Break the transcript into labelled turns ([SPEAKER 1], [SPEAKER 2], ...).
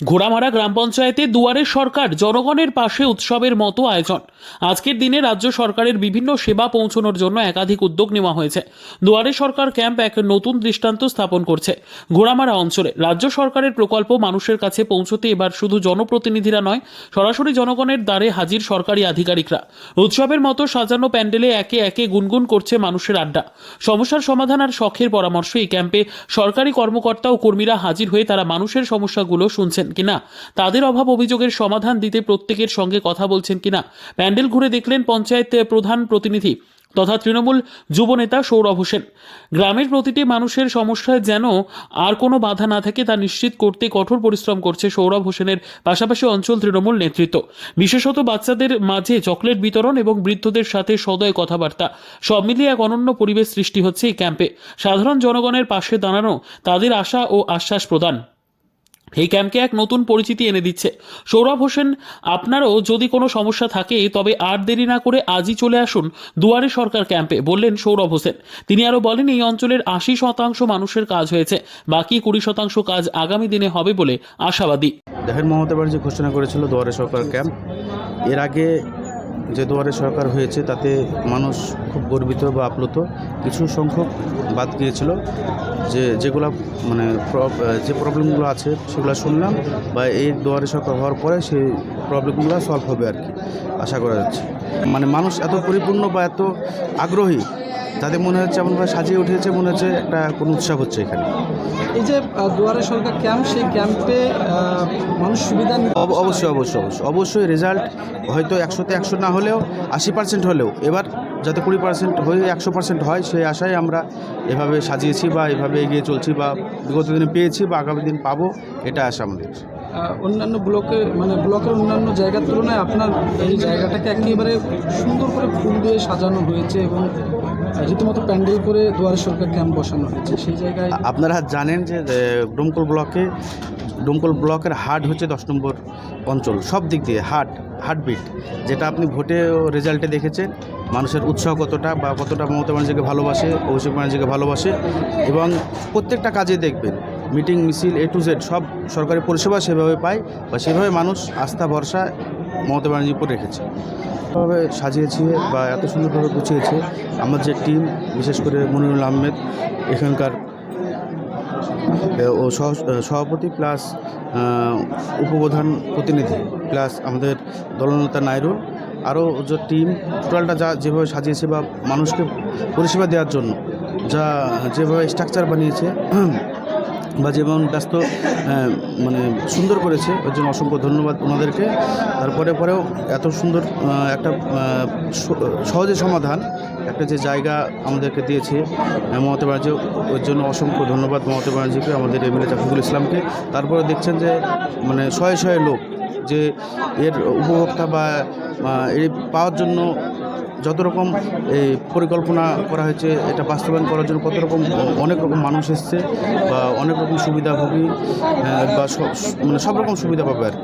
[SPEAKER 1] ঘোড়ামারা গ্রাম পঞ্চায়েতে দুয়ারে সরকার জনগণের পাশে উৎসবের মতো আয়োজন। আজকের দিনে রাজ্য সরকারের বিভিন্ন সেবা পৌঁছানোর জন্য একাধিক উদ্যোগ নেওয়া হয়েছে। দুয়ারে সরকার ক্যাম্প এক নতুন দৃষ্টান্ত স্থাপন করছে। ঘোড়ামারা অঞ্চলে রাজ্য সরকারের প্রকল্প মানুষের কাছে পৌঁছতে এবার শুধু জনপ্রতিনিধিরা নয়, সরাসরি জনগণের দ্বারে হাজির সরকারি আধিকারিকরা। উৎসবের মতো সাজানো প্যান্ডেলে একে একে গুনগুন করছে মানুষের আড্ডা। সমস্যার সমাধান আর শখের পরামর্শ এই ক্যাম্পে সরকারি কর্মকর্তা ও কর্মীরা হাজির হয়ে তারা মানুষের সমস্যাগুলো শুনছেন কিনা? তাদের অভাব অভিযোগের সমাধান দিতে প্রত্যেকের সঙ্গে কথা বলছেন কিনা? প্যান্ডেল ঘুরে দেখলেন পঞ্চায়েত প্রধান প্রতিনিধি তথা তৃণমূল যুবনেতা সৌরভ হোসেন। গ্রামের প্রতিটি মানুষের সমস্যায় যেন আর কোনো বাধা না থাকে তা নিশ্চিত করতে কঠোর পরিশ্রম করছে সৌরভ হোসেনের পাশাপাশি অঞ্চল তৃণমূল নেতৃত্ব। বিশেষত বাচ্চাদের মাঝে চকলেট বিতরণ এবং বৃদ্ধদের সাথে সদয় কথাবার্তা। সব মিলিয়ে এক অনন্য পরিবেশ সৃষ্টি হচ্ছে এই ক্যাম্পে। সাধারণ জনগণের পাশে দাঁড়ানো তাদের আশা ও আশ্বাস প্রদান। এই ক্যাম্পকে এক নতুন পরিচিতি এনে দিচ্ছে। সৌরভ হোসেন, আপনারও যদি কোনো সমস্যা থাকে, তবে আর দেরি না করে আজই চলে আসুন দুয়ারে সরকার ক্যাম্পে, বললেন সৌরভ হোসেন। তিনি আরও বলেন, এই অঞ্চলের আশি শতাংশ মানুষের কাজ হয়েছে, বাকি কুড়ি শতাংশ কাজ আগামী দিনে হবে বলে আশাবাদী।
[SPEAKER 2] দেখেন মমতা ব্যানার্জি ঘোষণা করেছিল দুয়ারে সরকার ক্যাম্প। এর আগে যে দুয়ারে সরকার হয়েছে, তাতে মানুষ খুব গর্বিত বা আপ্লুত। কিছু সংখ্যক বাদ গিয়েছিল যে যেগুলো মানে যে প্রবলেমগুলো আছে, সেগুলো শুনলাম বা এই দুয়ারে সরকার হওয়ার পরে সেই প্রবলেমগুলো সলভ হবে আর কি আশা করা যাচ্ছে। মানে মানুষ এত পরিপূর্ণ বা এত আগ্রহী তাদের মনে হচ্ছে এমনভাবে সাজিয়ে উঠেছে মনে হচ্ছে একটা কোনো উৎসব হচ্ছে এখানে।
[SPEAKER 3] এই যে দুয়ারে সরকার ক্যাম্প সেই ক্যাম্পে মানুষ সুবিধা
[SPEAKER 2] অবশ্যই অবশ্যই অবশ্যই। অবশ্যই রেজাল্ট হয়তো একশোতে একশো না হলেও আশি পার্সেন্ট হলেও এবার যাতে কুড়ি পার্সেন্ট হয়ে একশো পার্সেন্ট হয় সেই আশায় আমরা এভাবে সাজিয়েছি বা এভাবে এগিয়ে চলছি বা বিগত দিনে পেয়েছি বা আগামী দিন পাবো এটা আশা আমাদের।
[SPEAKER 3] অন্যান্য ব্লকে মানে ব্লকের অন্যান্য জায়গার তুলনায় আপনার এই জায়গাটাকে একেবারে সুন্দর করে ফুল দিয়ে সাজানো হয়েছে এবং রীতিমতো প্যান্ডেল করে দুয়ারে সরকার ক্যাম্প বসানো হয়েছে। সেই জায়গায়
[SPEAKER 2] আপনারা জানেন যে ডোমকল ব্লকে, ডোমকল ব্লকের হার্ট হচ্ছে দশ নম্বর অঞ্চল। সব দিক দিয়ে হার্ট হার্টবিট যেটা আপনি ভোটে রেজাল্টে দেখেছেন, মানুষের উৎসাহ কতটা বা কতটা মমতা ব্যানার্জিকে ভালোবাসে, অভিষেক ব্যানার্জিকে ভালোবাসে এবং প্রত্যেকটা কাজে দেখবেন। মিটিং, মিছিল এ টু জেড সব সরকারি পরিষেবা সেভাবে পায় বা সেভাবে মানুষ আস্থা, ভরসা মমতা ব্যানার্জির উপর রেখেছে। ভাবে সাজিয়েছে বা এত সুন্দরভাবে গুছিয়েছে। আমার যে টিম বিশেষ করে মনিরুল আহমেদ, এখানকার ও সভাপতি প্লাস উপপ্রধান প্রতিনিধি প্লাস আমাদের দলনেতা নাইরুল, আরও যে টিম টোটালটা যা যেভাবে সাজিয়েছে বা মানুষকে পরিষেবা দেওয়ার জন্য, যা যেভাবে স্ট্রাকচার বানিয়েছে বা যেমন ব্যস্ত মানে সুন্দর করেছে, ওর জন্য অসংখ্য ধন্যবাদ ওনাদেরকে। তারপরে পরেও এত সুন্দর একটা সহজে সমাধান, একটা যে জায়গা আমাদেরকে দিয়েছে মমতা ব্যানার্জি, ওর জন্য অসংখ্য ধন্যবাদ মমতা ব্যানার্জিকে, আমাদের এমএলএ জাফিকুল ইসলামকে। তারপরে দেখছেন যে মানে শয়ে শয়ে লোক, যে এর উপভোক্তা বা এর পাওয়ার জন্য যত রকম এই পরিকল্পনা করা হয়েছে, এটা বাস্তবায়ন করার জন্য কত রকম, অনেক রকম মানুষ এসছে বা অনেক রকম সুবিধাভোগী বা মানে সব রকম সুবিধা পাবে আর